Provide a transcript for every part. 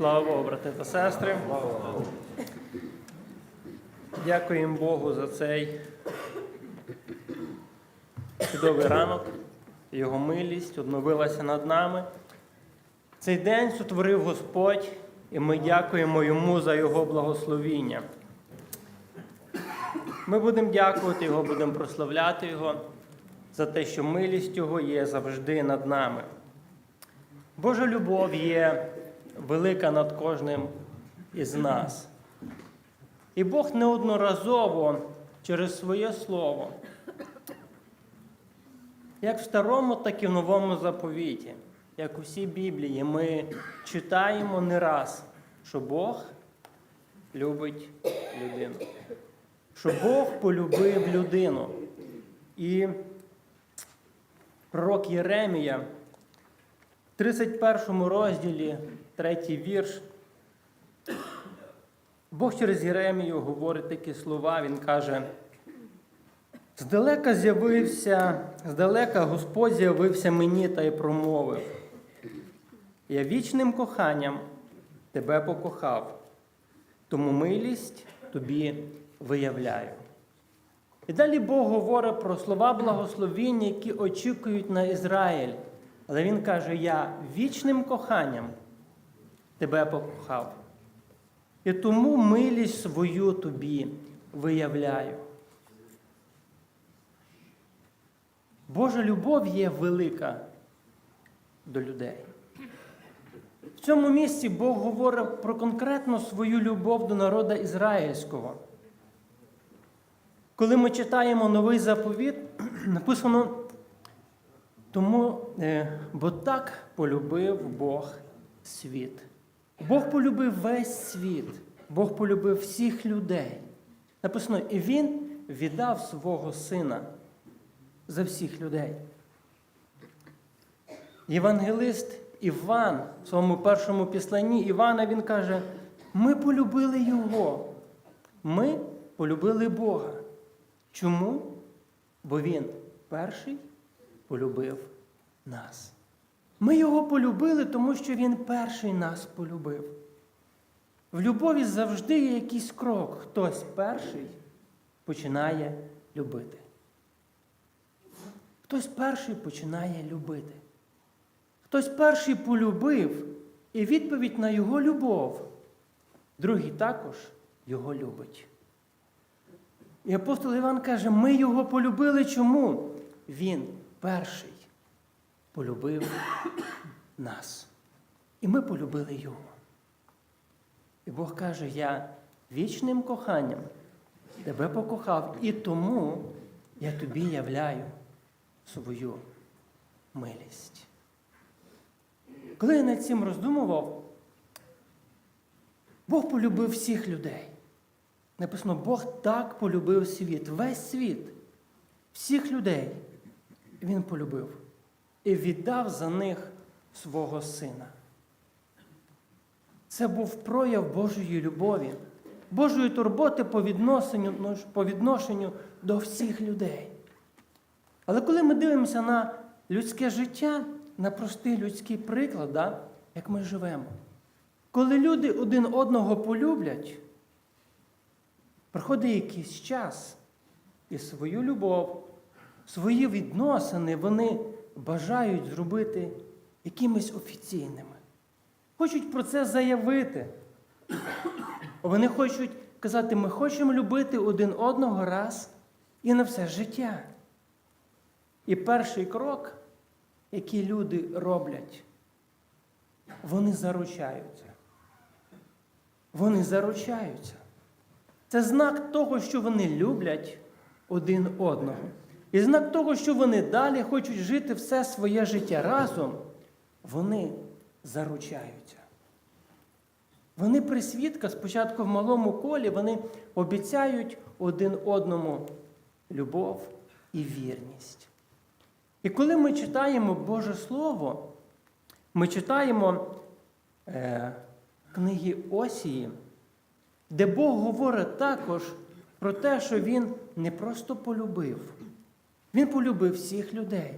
Слава Богу, брати та сестри. Дякуємо Богу за цей чудовий ранок. Його милість обновилася над нами. Цей день сотворив Господь, і ми дякуємо Йому за Його благословіння. Ми будемо дякувати Його, будемо прославляти Його за те, що милість Його є завжди над нами. Божа любов є велика над кожним із нас. І Бог неодноразово через своє слово, як в старому, так і в новому заповіті, як у всій Біблії, ми читаємо не раз, що Бог любить людину. Що Бог полюбив людину. І пророк Єремія в 31 розділі, третій вірш, Бог через Єремію говорить такі слова, він каже, здалека з'явився, здалека Господь з'явився мені та й промовив. Я вічним коханням тебе покохав, тому милість тобі виявляю. І далі Бог говорить про слова благословіння, які очікують на Ізраїль. Але Він каже: Я вічним коханням тебе покохав. І тому милість свою тобі виявляю. Божа любов є велика до людей. В цьому місці Бог говорить про конкретно свою любов до народа ізраїльського. Коли ми читаємо новий заповіт, написано, тому, е, бо так полюбив Бог світ. Бог полюбив весь світ, Бог полюбив всіх людей. Написано, і Він віддав свого сина за всіх людей. Євангелист Іван в своєму першому післанні Івана він каже: ми полюбили Його, ми полюбили Бога. Чому? Бо Він перший полюбив нас. Ми його полюбили, тому що Він перший нас полюбив. В любові завжди є якийсь крок. Хтось перший починає любити. Хтось перший починає любити. Хтось перший полюбив, і відповідь на його любов, другий також його любить. І апостол Іван каже, ми його полюбили чому? Він перший полюбив нас. І ми полюбили Його. І Бог каже, я вічним коханням тебе покохав, і тому я тобі являю свою милість. Коли я над цим роздумував, Бог полюбив всіх людей. Написано, Бог так полюбив світ, весь світ, всіх людей Він полюбив і віддав за них свого сина. Це був прояв Божої любові, Божої турботи по відношенню, ну, по відношенню до всіх людей. Але коли ми дивимося на людське життя, на простий людський приклад, да, як ми живемо, коли люди один одного полюблять, проходить якийсь час і свою любов, свої відносини вони бажають зробити якимись офіційними. Хочуть про це заявити. Вони хочуть казати, ми хочемо любити один одного раз і на все життя. І перший крок, який люди роблять, вони заручаються. Вони заручаються. Це знак того, що вони люблять один одного. І знак того, що вони далі хочуть жити все своє життя разом, вони заручаються. Вони при свідках спочатку в малому колі вони обіцяють один одному любов і вірність. І коли ми читаємо Боже Слово, ми читаємо е, книги Осії, де Бог говорить також про те, що Він не просто полюбив, Він полюбив всіх людей.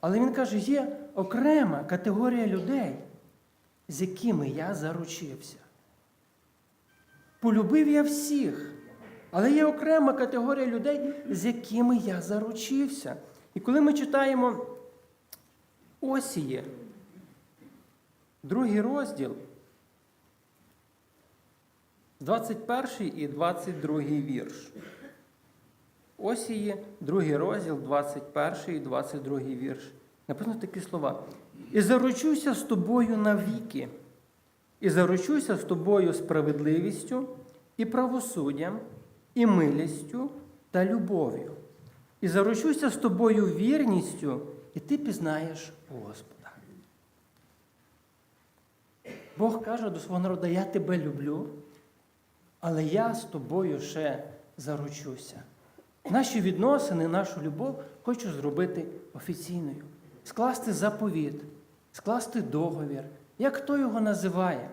Але Він каже, є окрема категорія людей, з якими я заручився. Полюбив я всіх, але є окрема категорія людей, з якими я заручився. І коли ми читаємо Осіє, другий розділ, 21 і 22 вірш. Осії, другий розділ, 21 і 22 вірш. Написано такі слова. І заручуся з тобою навіки, і заручуся з тобою справедливістю, і правосуддям, і милістю та любов'ю. І заручуся з тобою вірністю, і ти пізнаєш Господа. Бог каже до свого народу, я тебе люблю, але я з тобою ще заручуся. Наші відносини, нашу любов хочу зробити офіційною, скласти заповіт, скласти договір. Як хто його називає?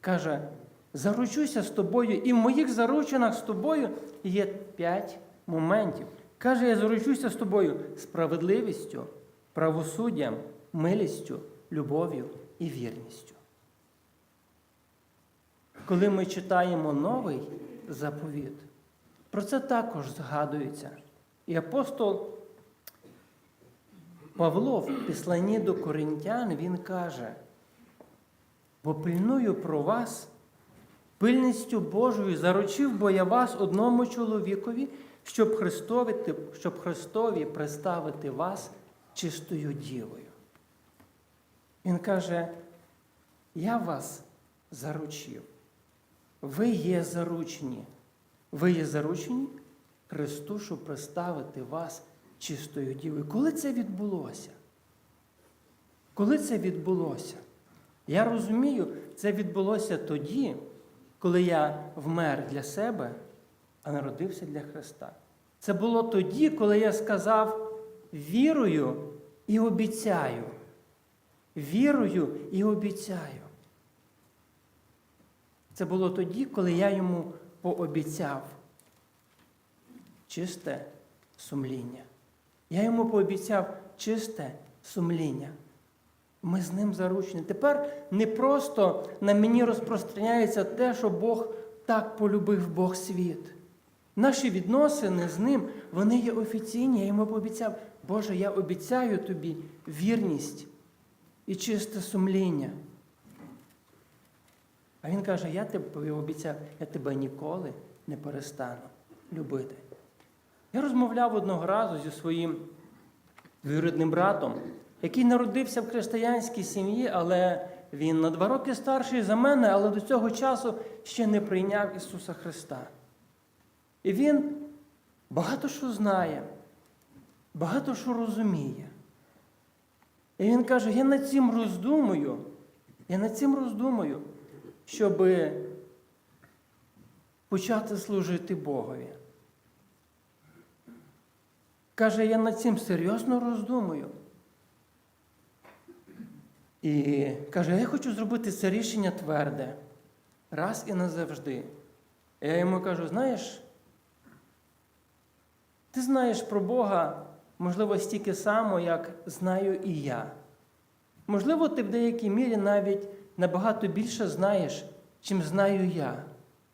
Каже, заручуся з тобою, і в моїх заручинах з тобою є п'ять моментів. Каже, я заручуся з тобою справедливістю, правосуддям, милістю, любов'ю і вірністю. Коли ми читаємо новий заповіт, про це також згадується. І апостол Павло в післанні до коринтян він каже, бо пильную про вас, пильністю Божою заручив бо я вас одному чоловікові, щоб щоб Христові представити вас чистою дівою. Він каже, я вас заручив. Ви є заручені. Ви є заручені Христу, щоб представити вас чистою дівою. Коли це відбулося? Коли це відбулося? Я розумію, це відбулося тоді, коли я вмер для себе, а народився для Христа. Це було тоді, коли я сказав вірою і обіцяю. Вірою і обіцяю. Це було тоді, коли я йому пообіцяв чисте сумління. Я йому пообіцяв чисте сумління. Ми з ним заручені. Тепер не просто на мені розпространяється те, що Бог так полюбив Бог світ. Наші відносини з ним, вони є офіційні. Я йому пообіцяв, Боже, я обіцяю тобі вірність і чисте сумління. А він каже, я тобі обіцяв, я тебе ніколи не перестану любити. Я розмовляв одного разу зі своїм двоюрідним братом, який народився в християнській сім'ї, але він на два роки старший за мене, але до цього часу ще не прийняв Ісуса Христа. І він багато що знає, багато що розуміє. І він каже, я над цим роздумую, я над цим роздумую, щоб почати служити Богові. Каже, я над цим серйозно роздумую. І каже, я хочу зробити це рішення тверде, раз і назавжди. І я йому кажу, знаєш, ти знаєш про Бога, можливо, стільки само, як знаю і я. Можливо, ти в деякій мірі навіть набагато більше знаєш, чим знаю я.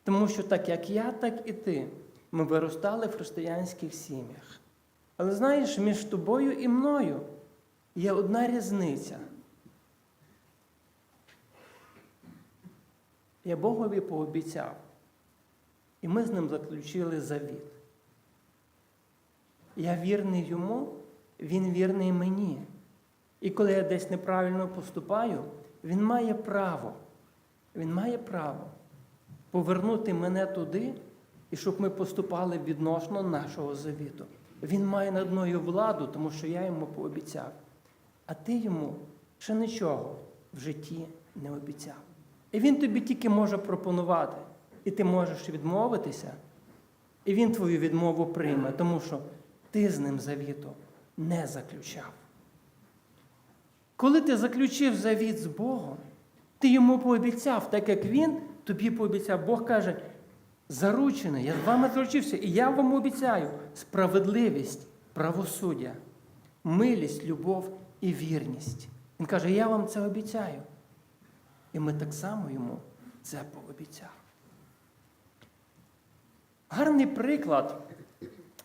Тому що так як я, так і ти. Ми виростали в християнських сім'ях. Але знаєш, між тобою і мною є одна різниця. Я Богові пообіцяв, і ми з ним заключили завіт. Я вірний йому, він вірний мені. І коли я десь неправильно поступаю, він має право, він має право повернути мене туди, і щоб ми поступали відносно нашого завіту. Він має над мною владу, тому що я йому пообіцяв. А ти йому ще нічого в житті не обіцяв. І він тобі тільки може пропонувати. І ти можеш відмовитися, і він твою відмову прийме, тому що ти з ним завіту не заключав. Коли ти заключив завіт з Богом, ти йому пообіцяв, так як він тобі пообіцяв. Бог каже, заручений, я з вами заручився, і я вам обіцяю справедливість, правосуддя, милість, любов і вірність. Він каже, я вам це обіцяю. І ми так само йому це пообіцяли. Гарний приклад,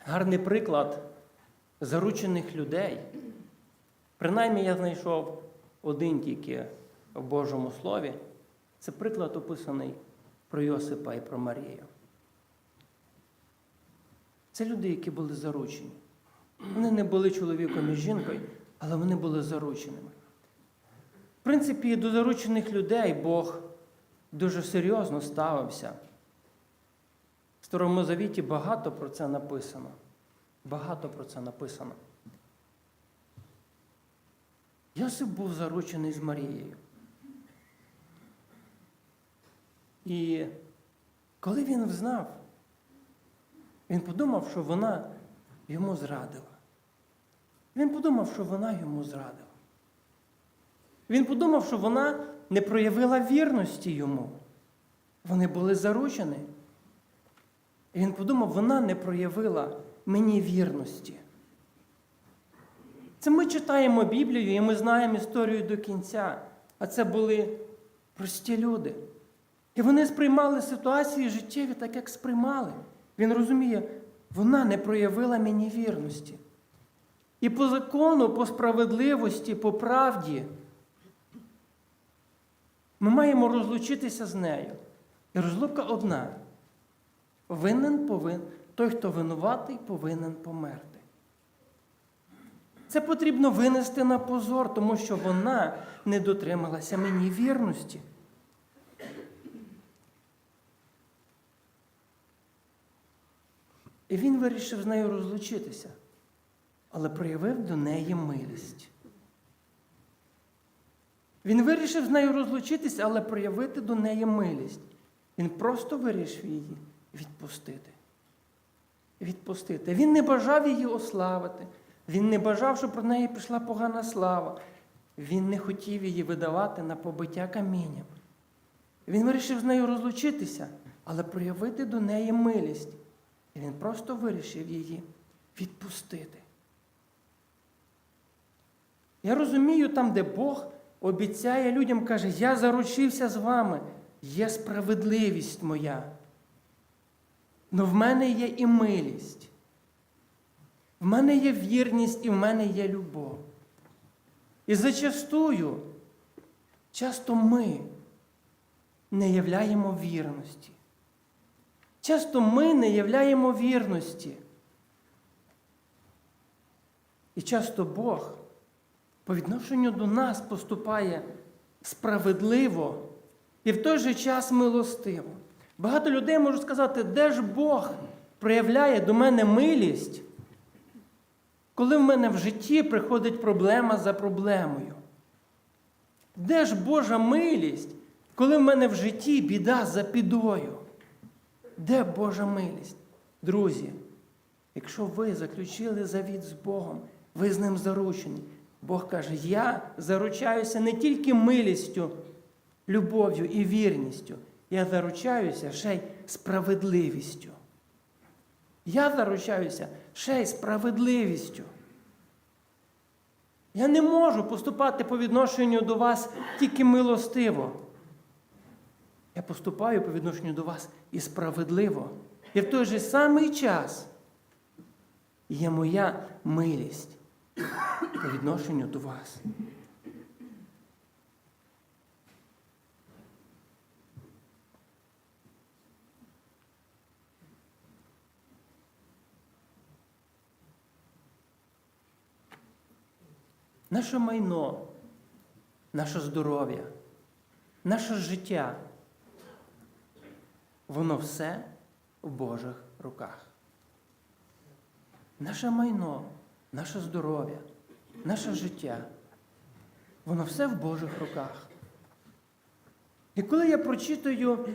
гарний приклад заручених людей. Принаймні я знайшов один тільки в Божому Слові. Це приклад описаний про Йосипа і про Марію. Це люди, які були заручені. Вони не були чоловіком і жінкою, але вони були зарученими. В принципі, до заручених людей Бог дуже серйозно ставився. В Старому Завіті багато про це написано. Багато про це написано. Йосип був заручений з Марією. І коли він взнав, він подумав, що вона йому зрадила. Він подумав, що вона йому зрадила. Він подумав, що вона не проявила вірності йому. Вони були заручені. І він подумав, вона не проявила мені вірності. Це ми читаємо Біблію і ми знаємо історію до кінця. А це були прості люди. І вони сприймали ситуації життєві так, як сприймали. Він розуміє, вона не проявила мені вірності. І по закону, по справедливості, по правді ми маємо розлучитися з нею. І розлука одна. Винен повин, той, хто винуватий, повинен померти. Це потрібно винести на позор, тому що вона не дотрималася мені вірності. І він вирішив з нею розлучитися, але проявив до неї милість. Він вирішив з нею розлучитися, але проявити до неї милість. Він просто вирішив її відпустити. Відпустити. Він не бажав її ославити. Він не бажав, щоб про неї пішла погана слава. Він не хотів її видавати на побиття камінням. Він вирішив з нею розлучитися, але проявити до неї милість. І він просто вирішив її відпустити. Я розумію, там, де Бог обіцяє людям, каже, я заручився з вами, є справедливість моя. Но в мене є і милість. Мене є вірність і в мене є любов. І зачастую, часто ми не являємо вірності. Часто ми не являємо вірності. І часто Бог по відношенню до нас поступає справедливо і в той же час милостиво. Багато людей можуть сказати, де ж Бог проявляє до мене милість, коли в мене в житті приходить проблема за проблемою. Де ж Божа милість, коли в мене в житті біда за бідою? Де Божа милість? Друзі, якщо ви заключили завіт з Богом, ви з ним заручені. Бог каже, я заручаюся не тільки милістю, любов'ю і вірністю, я заручаюся ще й справедливістю. Я заручаюся ще й справедливістю. Я не можу поступати по відношенню до вас тільки милостиво. Я поступаю по відношенню до вас і справедливо. І в той же самий час є моя милість по відношенню до вас. Наше майно, наше здоров'я, наше життя, воно все в Божих руках. Наше майно, наше здоров'я, наше життя, воно все в Божих руках. І коли я прочитую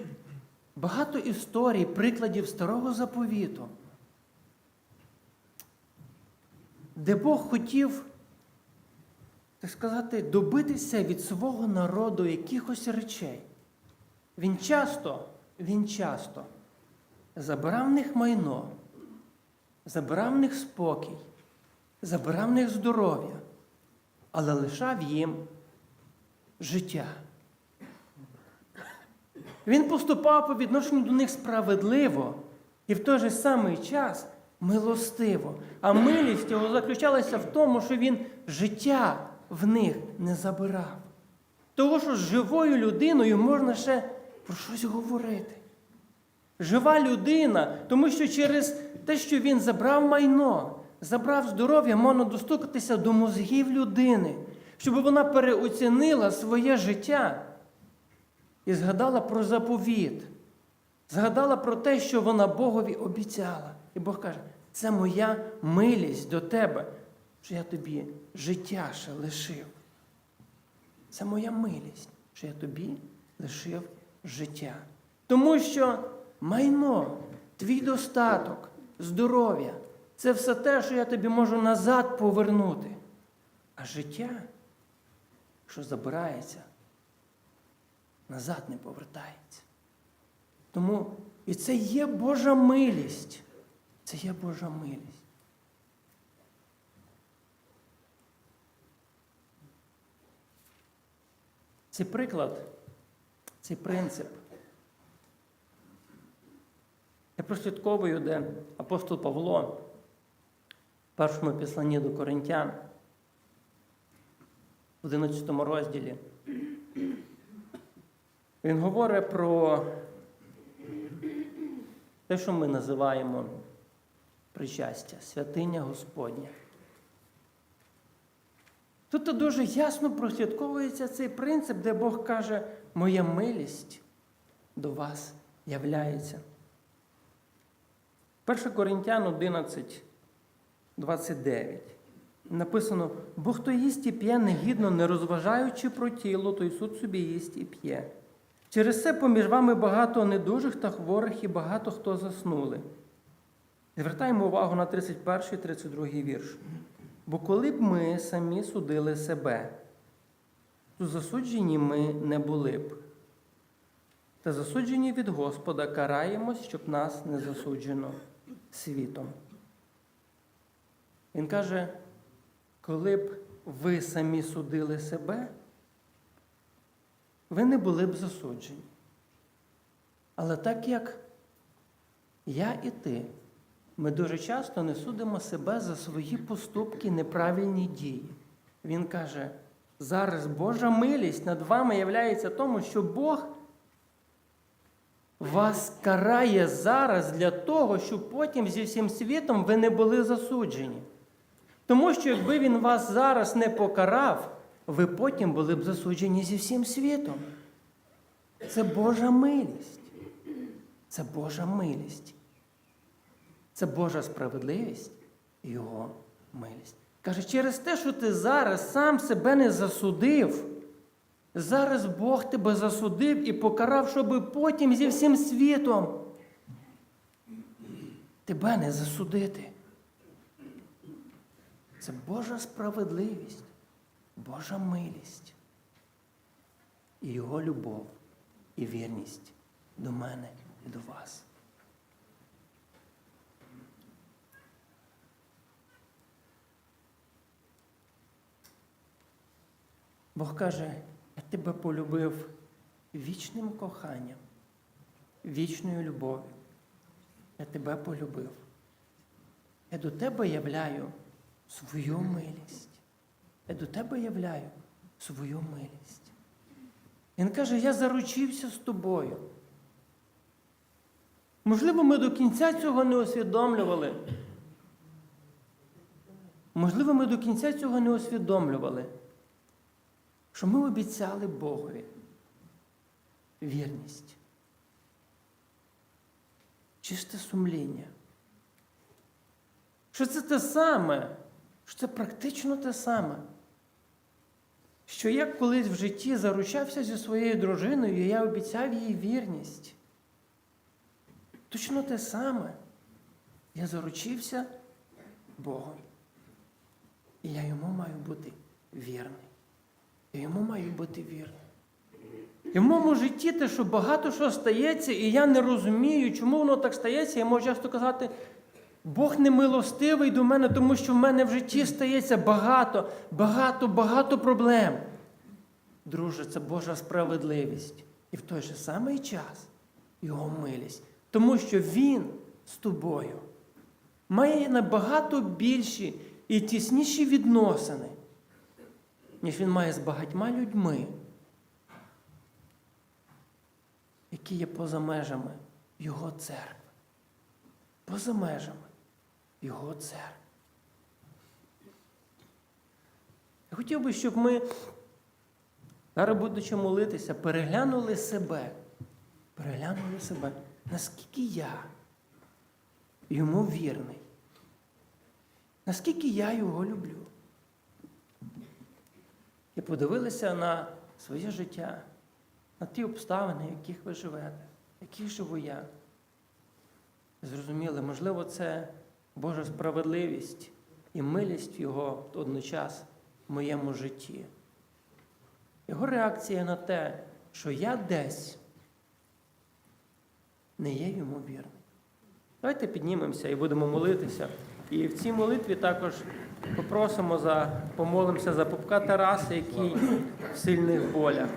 багато історій, прикладів старого заповіту, де Бог хотів, так сказати, добитися від свого народу якихось речей, він часто, він часто забирав в них майно, забирав в них спокій, забирав в них здоров'я, але лишав їм життя. Він поступав по відношенню до них справедливо і в той же самий час милостиво. А милість його заключалася в тому, що він життя в них не забирав. Того, що з живою людиною можна ще про щось говорити. Жива людина, тому що через те, що він забрав майно, забрав здоров'я, можна достукатися до мозгів людини, щоб вона переоцінила своє життя і згадала про заповіт, згадала про те, що вона Богові обіцяла. І Бог каже, це моя милість до тебе, що я тобі життя ще лишив. Це моя милість, що я тобі лишив життя. Тому що майно, твій достаток, здоров'я це все те, що я тобі можу назад повернути. А життя, що забирається, назад не повертається. Тому і це є Божа милість. Це є Божа милість. Цей приклад, цей принцип. Я прослідковую, де апостол Павло в першому післанні до Коринтян, в 11 розділі. Він говорить про те, що ми називаємо причастя, святиня Господня. Тут дуже ясно прослідковується цей принцип, де Бог каже, моя милість до вас являється. 1 Коринтян 11, 29. Написано: бо хто їсть і п'є негідно, не розважаючи про тіло, той суд собі їсть і п'є. Через це поміж вами багато недужих та хворих і багато хто заснули. Звертаємо увагу на 31 і 32 вірш. Бо коли б ми самі судили себе, то засуджені ми не були б. Та засуджені від Господа караємось, щоб нас не засуджено світом. Він каже, коли б ви самі судили себе, ви не були б засуджені. Але так як я і ти, ми дуже часто не судимо себе за свої поступки, неправильні дії. Він каже, зараз Божа милість над вами являється тому, що Бог вас карає зараз для того, щоб потім зі всім світом ви не були засуджені. Тому що якби він вас зараз не покарав, ви потім були б засуджені зі всім світом. Це Божа милість. Це Божа милість. Це Божа справедливість і Його милість. Каже, через те, що ти зараз сам себе не засудив, зараз Бог тебе засудив і покарав, щоб потім зі всім світом тебе не засудити. Це Божа справедливість, Божа милість і Його любов і вірність до мене і до вас. Бог каже, я тебе полюбив вічним коханням, вічною любов'ю. Я тебе полюбив. Я до тебе являю свою милість. Я до тебе являю свою милість. Він каже, я заручився з тобою. Можливо, ми до кінця цього не усвідомлювали. Можливо, ми до кінця цього не усвідомлювали, що ми обіцяли Богові вірність, чисте сумління. Що це те саме, що це практично те саме. Що я колись в житті заручався зі своєю дружиною, і я обіцяв їй вірність. Точно те саме. Я заручився Богом. І я йому маю бути вірний. Йому маю бути вірний. І в моєму житті те, що багато що стається, і я не розумію, чому воно так стається, я можу часто казати, Бог не милостивий до мене, тому що в мене в житті стається багато, багато, багато проблем. Друже, це Божа справедливість. і в той же самий час Його милість. Тому що Він з тобою має набагато більші і тісніші відносини, ніж він має з багатьма людьми, які є поза межами Його церкви. Поза межами Його церкви. Я хотів би, щоб ми, зараз будучи молитися, переглянули себе. Переглянули себе, наскільки я йому вірний, наскільки я його люблю. І подивилися на своє життя, на ті обставини, в яких ви живете, яких живу я. Зрозуміли, можливо, це Божа справедливість і милість Його одночас в моєму житті. Його реакція на те, що я десь не є йому вірний. Давайте піднімемося і будемо молитися. І в цій молитві також попросимо за, помолимося за попка Тараса, який в сильних болях.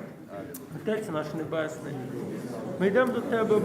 Отець наш Небесний, ми йдемо до Тебе,